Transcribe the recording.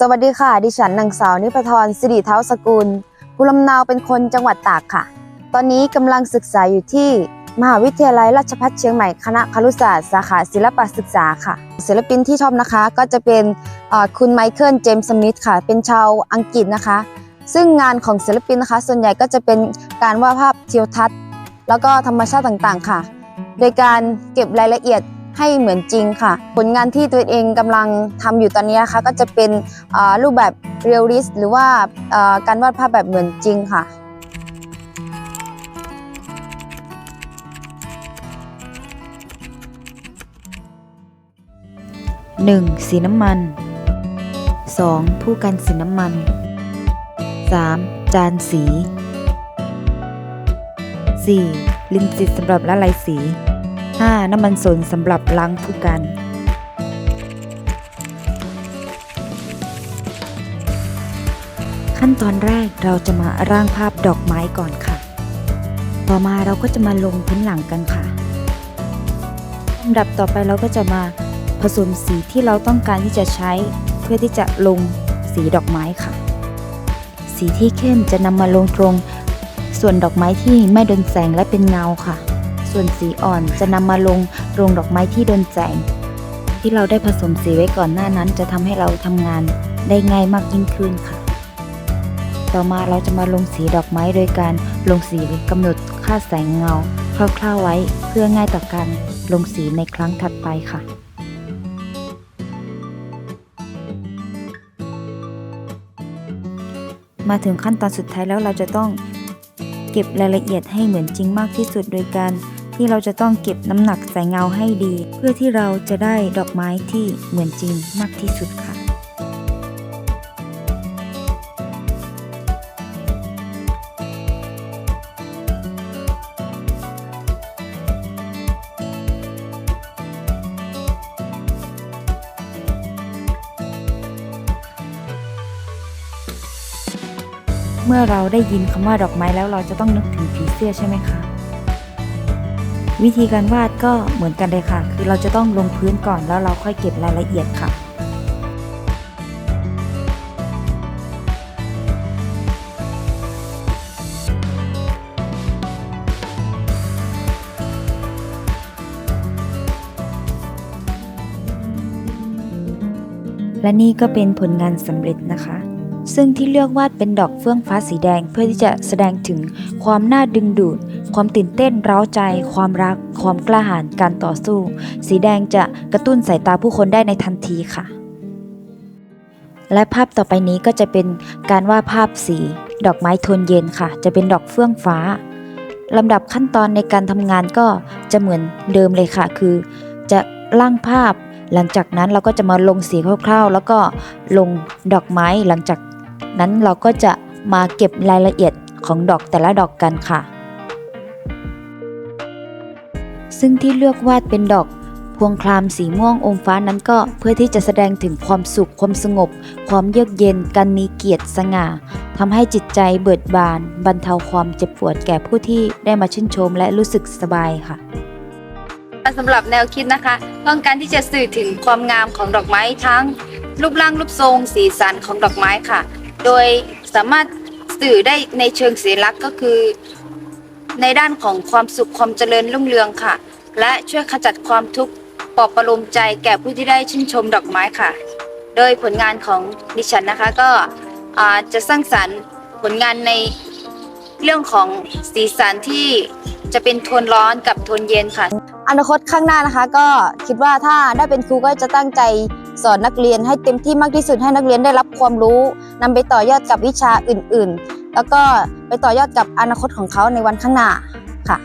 สวัสดีค่ะ ดิฉันนางสาวนิพธรสิริเท้าสกุลภูมิลำเนาเป็นคนจังหวัดตากค่ะ ตอนนี้กำลังศึกษาอยู่ที่มหาวิทยาลัยราชภัฏเชียงใหม่คณะครุศาสตร์สาขาศิลปศึกษาค่ะ ศิลปินที่ชอบนะคะก็จะเป็นคุณไมเคิลเจมส์สมิธค่ะ เป็นชาวอังกฤษนะคะ ซึ่งงานของศิลปินนะคะ ส่วนใหญ่ก็จะเป็นการวาดภาพทิวทัศน์ แล้วก็ธรรมชาติต่างๆค่ะ โดยการเก็บรายละเอียด ให้เหมือนจริงค่ะ ผลงานที่ตัวเองกำลังทำอยู่ตอนนี้นะคะก็จะเป็นรูปแบบเรียลลิสต์หรือว่าการวาดภาพแบบเหมือนจริงค่ะ 1. สีน้ำมัน 2. ผู้กันสีน้ำมัน 3. จานสี 4. ลินจิตสำหรับละลายสี 5. น้ำมันสนสำหรับล้างผู้กัน ขั้นตอนแรกเราจะมาร่างภาพดอกไม้ก่อนค่ะ ต่อมาเราก็จะมาลงพื้นหลังกันค่ะลำดับต่อไปเราก็จะมาผสมสีที่เราต้องการที่จะใช้เพื่อที่จะลงสีดอกไม้ค่ะ สีที่เข้มจะนำมาลงตรง ส่วนดอกไม้ที่ไม่โดนแสงและเป็นเงาค่ะ ส่วนสีอ่อนจะนำมาลงตรงดอกไม้ที่โดนแสงที่เราได้ผสมสีไว้ก่อนหน้านั้น จะทำให้เราทำงานได้ง่ายมากยิ่งขึ้นค่ะ ต่อมาเราจะมาลงสีดอกไม้โดยการลงสีกำหนดค่าแสงเงาคร่าวๆไว้เพื่อง่ายต่อการลงสีในครั้งถัดไปค่ะมาถึงขั้นตอนสุดท้ายแล้วเราจะต้องเก็บรายละเอียดให้เหมือนจริงมากที่สุดโดยการ ที่เราจะต้องเก็บน้ำหนักแสงเงาให้ดี เพื่อที่เราจะได้ดอกไม้ที่เหมือนจริงมากที่สุดค่ะเมื่อเราได้ยินคำว่าดอกไม้แล้วเราจะต้องนึกถึงผีเสื้อใช่ไหมคะ วิธีการวาดก็เหมือนกันเลยค่ะ คือเราจะต้องลงพื้นก่อนแล้วเราค่อยเก็บรายละเอียดค่ะและนี่ก็เป็นผลงานสำเร็จนะคะ ซึ่งที่เลือกวาดเป็นดอกเฟื่องฟ้าสีแดงเพื่อที่จะแสดงถึงความน่าดึงดูด ความตื่นเต้นเร้าใจ ความรัก ความกล้าหาญการต่อสู้ สีแดงจะกระตุ้นสายตาผู้คนได้ในทันทีค่ะ และภาพต่อไปนี้ก็จะเป็นการวาดภาพสี ดอกไม้โทนเย็นค่ะ จะเป็นดอกเฟื่องฟ้าลำดับขั้นตอนในการทำงานก็จะเหมือนเดิมเลยค่ะ คือ จะร่างภาพ หลังจากนั้นเราก็จะมาลงสีคร่าวๆ แล้วก็ลงดอกไม้หลังจากนั้นเราก็จะมาเก็บรายละเอียดของดอกแต่ละดอกกันค่ะ ซึ่งที่เลือกวาดเป็นดอก พวงคลามสีม่วงอมฟ้านั้นก็เพื่อที่จะแสดงถึงความสุขความสงบ ความเยือกเย็นการมีเกียรติสง่าทำให้จิตใจเบิดบาน บรรเทาความเจ็บปวดแก่ผู้ที่ได้มาชื่นชมและรู้สึกสบายค่ะสำหรับแนวคิดนะคะ ต้องการที่จะสื่อถึงความงามของดอกไม้ทั้ง รูปร่างรูปทรง สีสันของดอกไม้ค่ะ โดยสามารถสื่อได้ในเชิงสีลักษณ์ก็คือ ในด้านของความสุขความเจริญรุ่งเรืองค่ะ และช่วยขจัดความทุกข์ปลอบประโลมใจแก่ผู้ที่ได้ชื่นชมดอกไม้ค่ะ โดยผลงานของดิฉันนะคะก็จะสร้างสรรค์ผลงานในเรื่องของสีสันที่จะเป็นโทนร้อนกับโทนเย็นค่ะ อนาคตข้างหน้านะคะ ก็คิดว่าถ้าได้เป็นครูก็จะตั้งใจสอนนักเรียนให้เต็มที่มากที่สุดให้นักเรียนได้รับความรู้นำไปต่อยอดกับวิชาอื่นๆ แล้วก็ไปต่อยอดกับอนาคตของเขาในวันข้างหน้าค่ะ